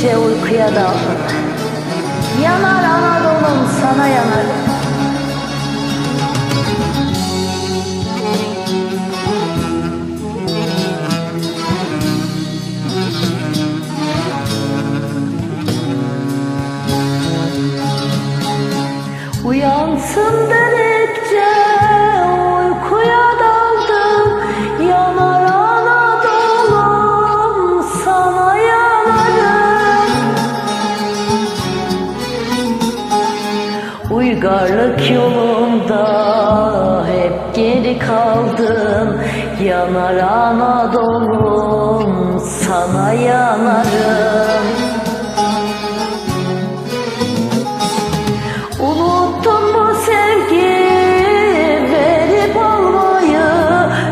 gece uykuya daldım. Yanar Anadolu'm sana yanarım. Uyansın dedikçe Uygarlık yolunda hep geri kaldım. Yanar Anadolu'm sana yanarım. Unuttun mu sevgi verip almayı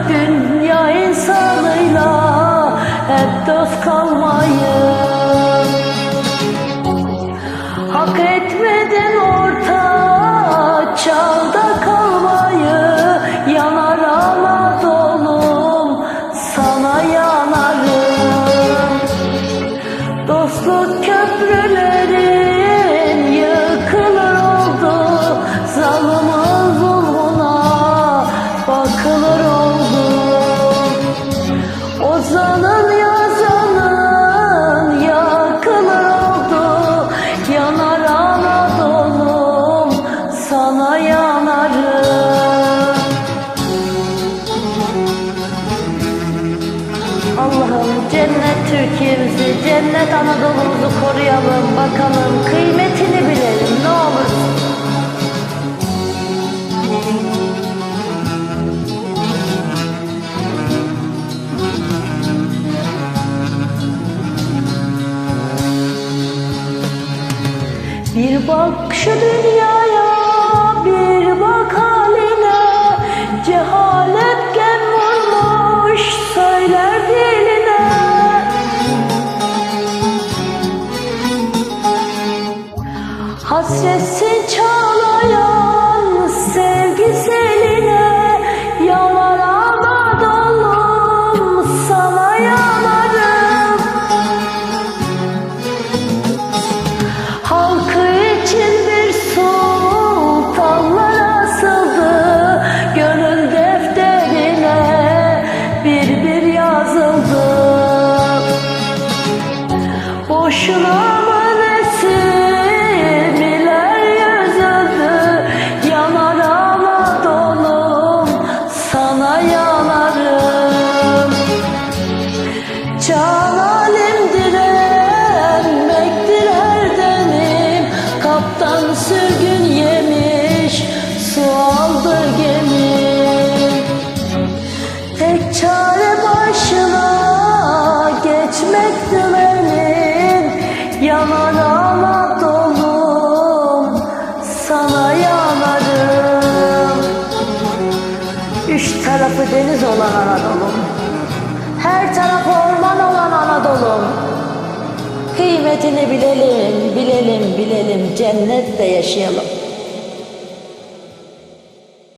Dünya insanıyla hep dost kalmayı Türkiye'mizi, cennet Anadolu'muzu koruyalım, bakalım, kıymetini bilelim ne olur. Bir bak şu dünyaya, just Anadolu'm sana yanarım. Üç deniz olan Anadolu'm. Her tarafı orman olan Anadolu'm. Kıymetini bilelim, bilelim, bilelim. Cennette yaşayalım